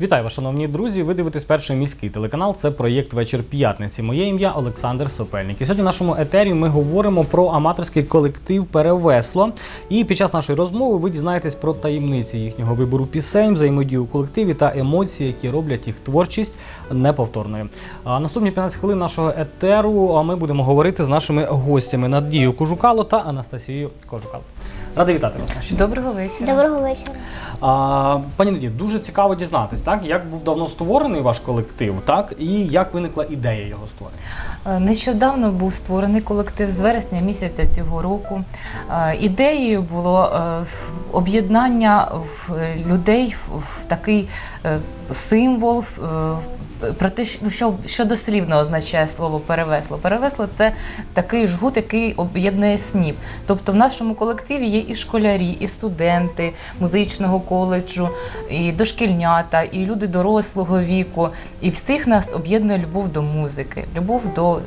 Вітаю вас, шановні друзі. Ви дивитесь перший міський телеканал. Це проєкт Вечір п'ятниці. Моє ім'я Олександр Сопельник. І сьогодні в нашому етері ми говоримо про аматорський колектив Перевесло. І під час нашої розмови ви дізнаєтесь про таємниці їхнього вибору пісень, взаємодію у колективі та емоції, які роблять їх творчість неповторною. А наступні 15 хвилин нашого етеру ми будемо говорити з нашими гостями Надією Кожукало та Анастасією Кожукало. Радий вітати вас. наші Доброго вечора. Доброго вечора. А, пані Надія, дуже цікаво дізнатись, так як був давно створений ваш колектив, так і як виникла ідея його створення. Е, Нещодавно був створений колектив з вересня місяця цього року. Е, Ідеєю було е, об'єднання людей в- такий символ. Про те, що- що, що дослівно означає слово перевесло. Перевесло це такий жгут, який об'єднує сніп. Тобто в нашому колективі є і школярі, і студенти музичного коледжу, і дошкільнята, і люди дорослого віку. І всіх нас об'єднує любов до музики, любов до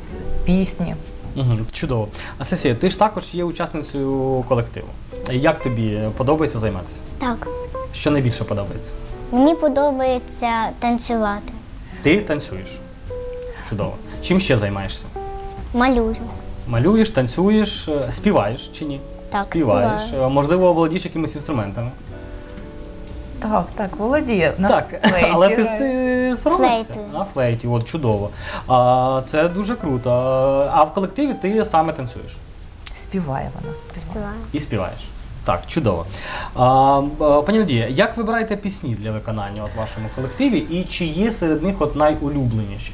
пісні. Угу, чудово. А Сесія, ти ж також є учасницею колективу. Як тобі подобається займатися? Так, Що найбільше подобається? мені подобається танцювати. Ти танцюєш. Чудово. Чим ще займаєшся? Малюю. Малюєш, танцюєш, е, співаєш чи ні? Так, співаєш. співаю. Е, Можливо, володієш якимись інструментами. Так, так, володіє на так, флейті але ти, ти соромишся? Флейти. На флейті, от чудово. А, це дуже круто. А в колективі ти саме танцюєш співає вона. Співає. Співаю. і співаєш. Так, чудово. А, пані Надія, як вибираєте пісні для виконання от вашому колективі, і чи є серед них от найулюбленіші?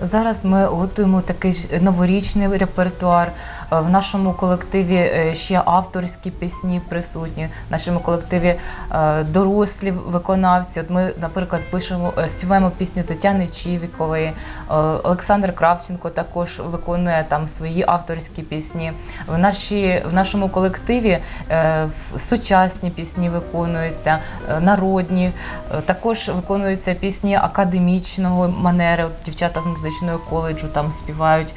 Зараз ми готуємо такий новорічний репертуар. В нашому колективі е, ще авторські пісні присутні. В нашому колективі е, дорослі виконавці. От ми, наприклад, пишемо, е, співаємо пісню Тетяни Чівікової. Олександр Кравченко також виконує там свої авторські пісні. В, нашій, в нашому колективі сучасні пісні виконуються, народні. Також виконуються пісні академічного манери. От дівчата з музичного коледжу там співають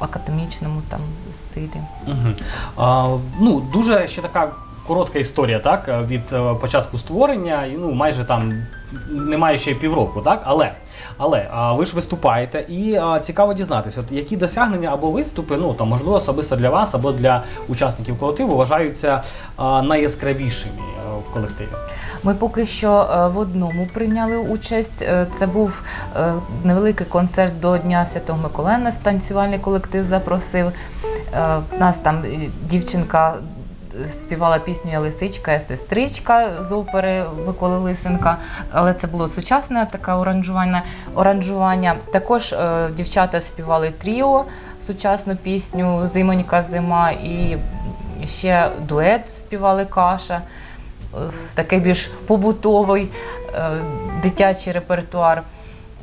в академічному там стилі. Угу. А, ну, дуже ще така коротка історія, так? Від е, початку створення, і ну майже там немає ще півроку, так? Але. Але а, ви ж виступаєте, і а, цікаво дізнатися, от які досягнення або виступи, ну там можливо особисто для вас або для учасників колективу вважаються а, найяскравішими е, в колективі. Ми поки що е, в одному прийняли участь. Е, Це був е, невеликий концерт до Дня Святого Миколая. Нас танцювальний колектив запросив. Е, Нас там е, дівчинка співала пісню «Я лисичка, я сестричка з опери Миколи Лисенка, але це було сучасне таке оранжування. оранжування. Також е, дівчата співали тріо, сучасну пісню Зимонька зима і ще дует співали каша е, такий більш побутовий е, дитячий репертуар.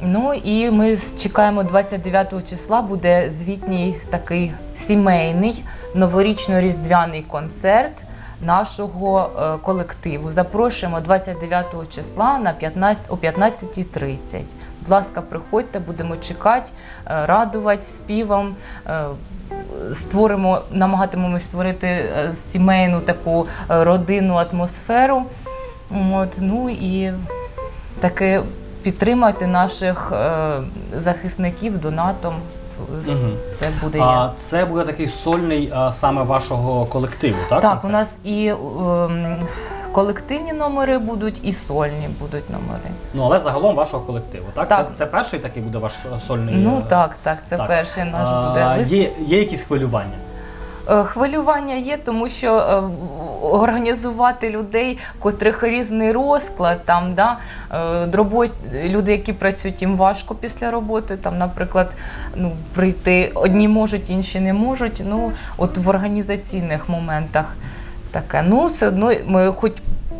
Ну і ми чекаємо 29 числа буде звітній такий сімейний новорічно-різдвяний концерт нашого е, колективу. Запрошуємо 29 числа на 15, о 15.30. Будь ласка, приходьте, будемо чекати, е, радувати співом. е, Створимо, намагатимемось створити сімейну таку родинну атмосферу. От, ну і таке підтримати наших е, захисників донатом. Мгм. Це буде А це буде такий сольний а, саме вашого колективу, так? Так, у концерт? нас і ем, колективні номери будуть, і сольні будуть номери. Ну але загалом вашого колективу, так? Так. Це, це перший такий буде ваш со- сольний. Ну е, так, так, це перший наш А, буде виступ. Є, є якісь хвилювання? Е, Хвилювання є, тому що е, організувати людей, котрих різний розклад, там да е, люди, які працюють, їм важко після роботи. Там, наприклад, ну прийти одні можуть, інші не можуть. Ну от в організаційних моментах таке. Ну все одно ми хоч.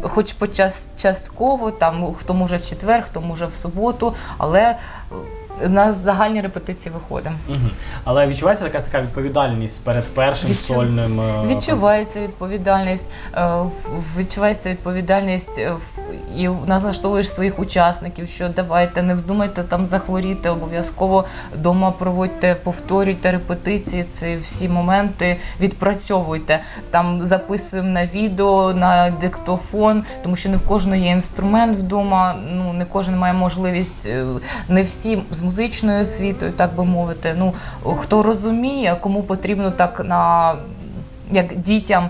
Хоч почас частково, там хто може в четвер, хто може в суботу, але на загальні репетиції виходимо. Угу. Але відчувається якась така відповідальність перед першим Відчу- сольним е, Відчувається відповідальність, е, відчувається відповідальність е, в- і налаштовуєш своїх учасників, що давайте не вздумайте там захворіти, обов'язково вдома проводьте, повторюйте репетиції, ці всі моменти відпрацьовуйте. Там записуємо на відео, на диктофон, тому що не в кожного є інструмент вдома. Ну не кожен має можливість, е, не всі з музичною освітою, так би мовити. Ну хто розуміє, кому потрібно так на як дітям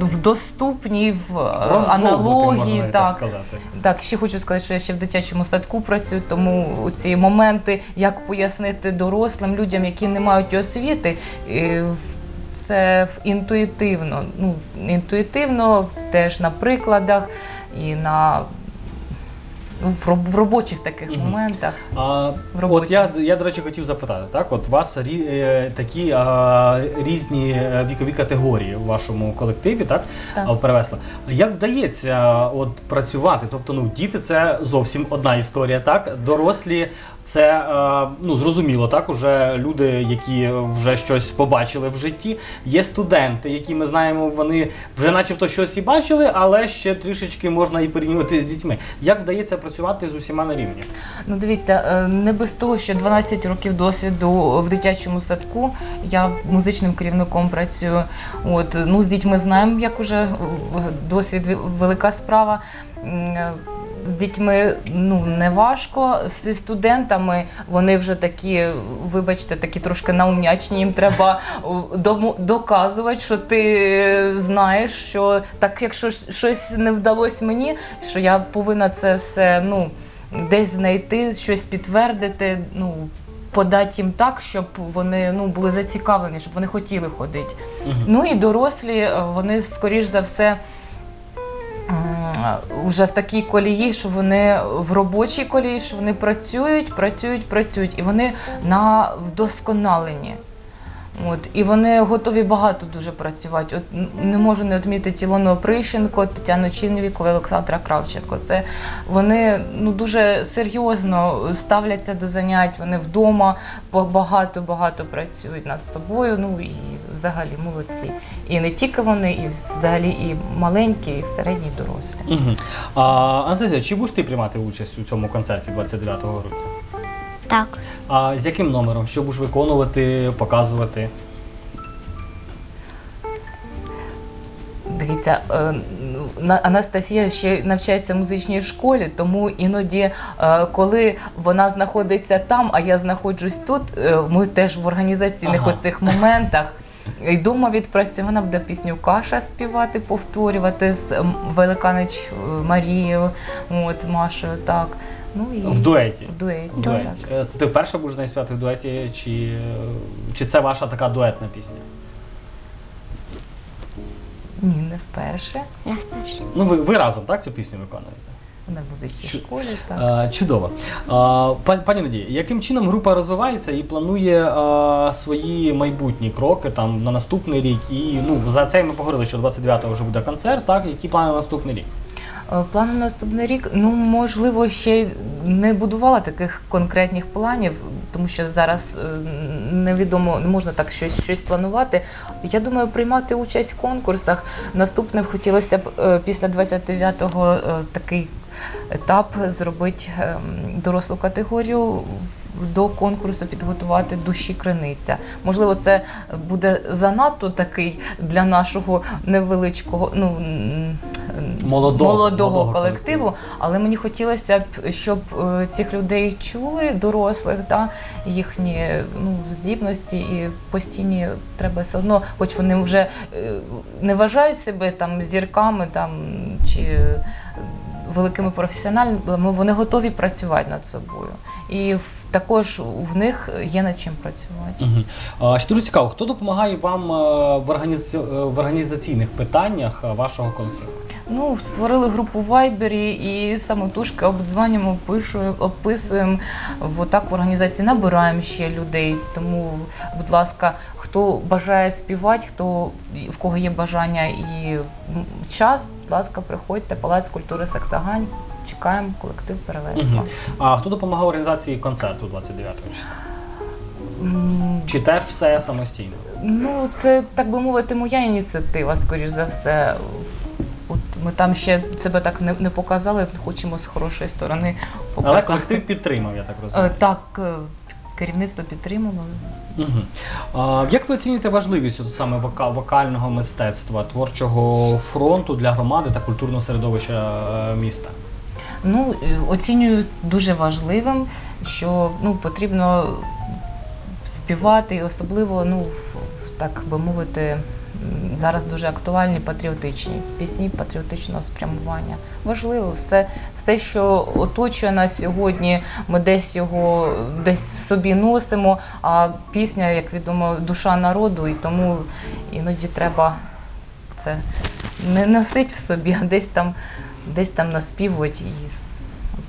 в доступній в е, розжовувати, можна аналогії. Так, сказати. так, ще хочу сказати, що я ще в дитячому садку працюю, тому ці моменти, як пояснити дорослим людям, які не мають освіти, це інтуїтивно. Ну, інтуїтивно, теж на прикладах і на в роб- в робочих таких Мгм. моментах. А, В роботі. от я, я, до речі, хотів запитати, так? От у вас рі, е, такі а, різні е, вікові категорії у вашому колективі, так? Так. А, перевесли. Як вдається от, працювати? Тобто, ну, діти це зовсім одна історія, так? Дорослі це е, ну, зрозуміло, так? Уже люди, які вже щось побачили в житті. Є студенти, які ми знаємо, вони вже начебто щось і бачили, але ще трішечки можна і порівнювати з дітьми. Як вдається працювати з усіма на рівні? Ну, дивіться, е, не без того, що 12 років досвіду в дитячому садку. Я музичним керівником працюю. От ну з дітьми знаємо, як уже е, досвід велика справа. З дітьми ну не важко. Зі студентами вони вже такі, вибачте, такі трошки наумнячні. Їм треба доказувати, що ти знаєш, що так, якщо щось не вдалося мені, що я повинна це все ну десь знайти, щось підтвердити, ну. Подати їм так, щоб вони ну, були зацікавлені, щоб вони хотіли ходити. Ну і дорослі, е, вони, скоріш за все, вже в такій колії, що вони в робочій колії, що вони працюють, працюють, працюють, і вони на вдосконаленні. От, і вони готові багато дуже працювати. От не можу не відмітити Ілону Оприщенко, Тетяну Чинвіку, Олександра Кравченко. Це вони ну дуже серйозно ставляться до занять. Вони вдома багато багато працюють над собою. Ну і взагалі молодці. І не тільки вони, і взагалі і маленькі, і середні, і дорослі. Угу. А, Анастасія, чи будеш ти приймати участь у цьому концерті 29 грудня? Так. А з яким номером? Що будеш виконувати, показувати? Дивіться, е, на- Анастасія ще навчається в музичній школі, тому іноді, е, коли вона знаходиться там, а я знаходжусь тут, е, ми теж в організаційних Ага. оцих моментах. І дома відпрацює, вона буде пісню Каша співати, повторювати з м, Великанич е, Марією, от Машою, так. Ну і В дуеті. в дуеті. В дуеті. Так. Е, Це ти вперше будеш нею співати в дуеті, чи, е, чи це ваша така дуетна пісня? Ні, не вперше. Не вперше. Ну, ви, ви разом так цю пісню виконуєте? Вона музичній Чу- школі. Так. Е, чудово. Е, пан- пані Надія, яким чином група розвивається і планує е, свої майбутні кроки там на наступний рік? І ну за це ми поговорили, що 29-го вже буде концерт. Так, які плани на наступний рік? Е, Плани на наступний рік, ну можливо, ще не будувала таких конкретних планів, тому що зараз е, невідомо, не можна так щось, щось планувати. Я думаю, приймати участь в конкурсах. Наступним хотілося б е, після 29-го е, такий етап зробити е, дорослу категорію в- до конкурсу підготувати душі криниця. Можливо, це буде занадто такий для нашого невеличкого, ну Молодого- молодого, молодого колективу. Але мені хотілося б, щоб е, цих людей чули, дорослих, да, їхні ну, здібності і постійні треба все одно, хоч вони вже е, не вважають себе там зірками там чи. Великими професіоналами вони готові працювати над собою, і також в них є над чим працювати. Угу. Ще дуже цікаво, хто допомагає вам е, в, організ... е, в організаційних питаннях е, вашого колективу? Ну, створили групу в Вайбері і самотужки обдзванюємо, опишуємо, описуємо в отак в організації, набираємо ще людей. Тому, будь ласка, хто бажає співати, хто в кого є бажання і час, будь ласка, приходьте, Палац культури Сакса Саксагань. Чекаємо колектив перевесло. Мгм. А хто допомагав організації концерту 29 числа? Чи теж все самостійно? Ну, це так би мовити, моя ініціатива, скоріш за все. От ми там ще себе так не, не показали, хочемо з хорошої сторони показати. Але колектив підтримав, я так Е, розумію. Так, е, керівництво підтримало. Угу. А, як ви оцінюєте важливість от саме вока- вокального мистецтва, творчого фронту для громади та культурного середовища е, міста? Ну, е, оцінюю дуже важливим, що ну, потрібно співати, особливо, ну, так би мовити, зараз дуже актуальні патріотичні пісні патріотичного спрямування. Важливо, все, все, що оточує нас сьогодні, ми десь його десь в собі носимо. А пісня, як відомо, душа народу, і тому іноді треба це не носити в собі, а десь там, десь там наспівувати і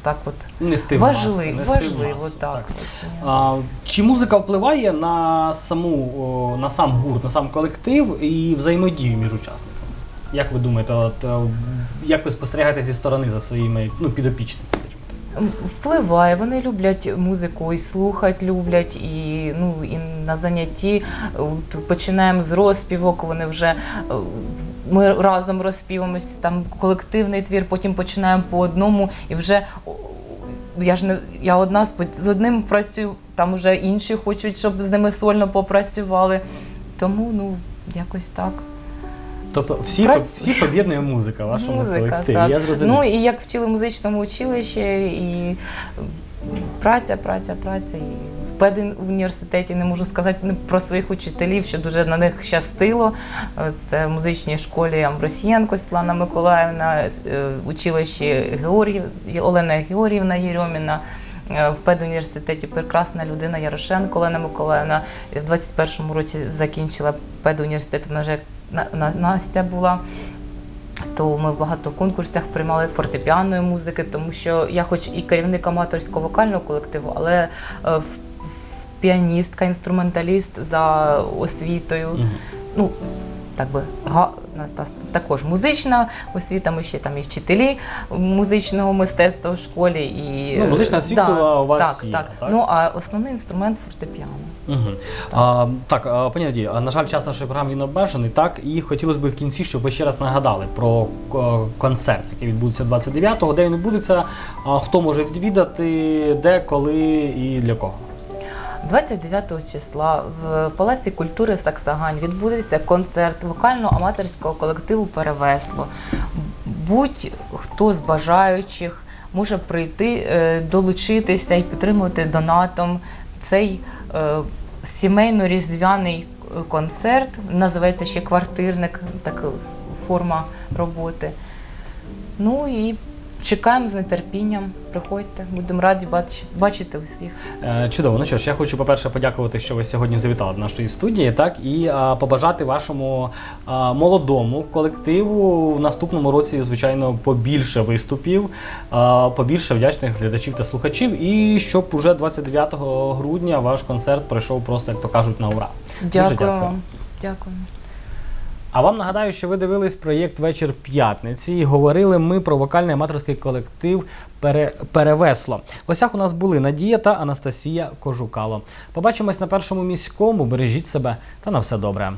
так от. Нести Важливо, нести важливо, масу, так. оцінюю. А, чи музика впливає на саму на сам гурт, на сам колектив і взаємодію між учасниками? Як ви думаєте, от, як ви спостерігаєте зі сторони за своїми ну, так? М, Впливає, вони люблять музику і слухати люблять, і, ну, і на занятті от, починаємо з розпівок, вони вже ми разом розпіваємось, там колективний твір, потім починаємо по одному і вже. Я ж не я одна з, з одним працюю, там вже інші хочуть, щоб з ними сольно попрацювали. Тому ну якось так. Тобто всі, Працю- всі об'єднує музика в вашому Музика, колективі. так. Я зрозумів. Ну і як вчили в музичному училищі, і праця, праця, праця. І в педуніверситеті не можу сказати про своїх учителів, що дуже на них щастило. Це в музичній школі Амбросієнко Світлана Миколаївна, е, училищі Георгів, Олена Георгіївна Єрьоміна. Е, В педуніверситеті прекрасна людина Ярошенко Олена Миколаївна. В 21-му році закінчила педуніверситет. На- Настя була. То ми в багато конкурсах приймали фортепіаної музики, тому що я, хоч і керівник аматорського вокального колективу, але е, в, піаністка, інструменталіст за освітою. Мгм. Ну, так би нас також музична освіта, ми ще там і вчителі музичного мистецтва в школі. І, Ну, музична освіта у вас так, є, так. так? Ну, а основний інструмент фортепіано. Угу. А, так, пані Надія, на жаль, час нашої програми він обмежений, так, і хотілося б в кінці, щоб ви ще раз нагадали про концерт, який відбудеться 29-го, де він відбудеться, хто може відвідати, де, коли і для кого. 29 числа в Палаці культури Саксагань відбудеться концерт вокально-аматорського колективу Перевесло. Будь-хто з бажаючих може прийти, е, долучитися і підтримувати донатом цей е, сімейно-різдвяний е, концерт. Називається ще квартирник, така форма роботи. Ну і чекаємо з нетерпінням. Приходьте, будемо раді бачити, бачити усіх. Е, Чудово. Ну що ж, я хочу, по-перше, подякувати, що ви сьогодні завітали до нашої студії, так, і а, побажати вашому а, молодому колективу в наступному році, звичайно, побільше виступів, а, побільше вдячних глядачів та слухачів, і щоб уже 29 грудня ваш концерт пройшов просто, як то кажуть, на ура. Дуже Дякую дякую. А вам нагадаю, що ви дивились проєкт Вечір п'ятниці. і Говорили ми про вокальний аматорський колектив «Пере... Перевесло. В Осях у нас були Надія та Анастасія Кожукало. Побачимось на першому міському. Бережіть себе та на все добре.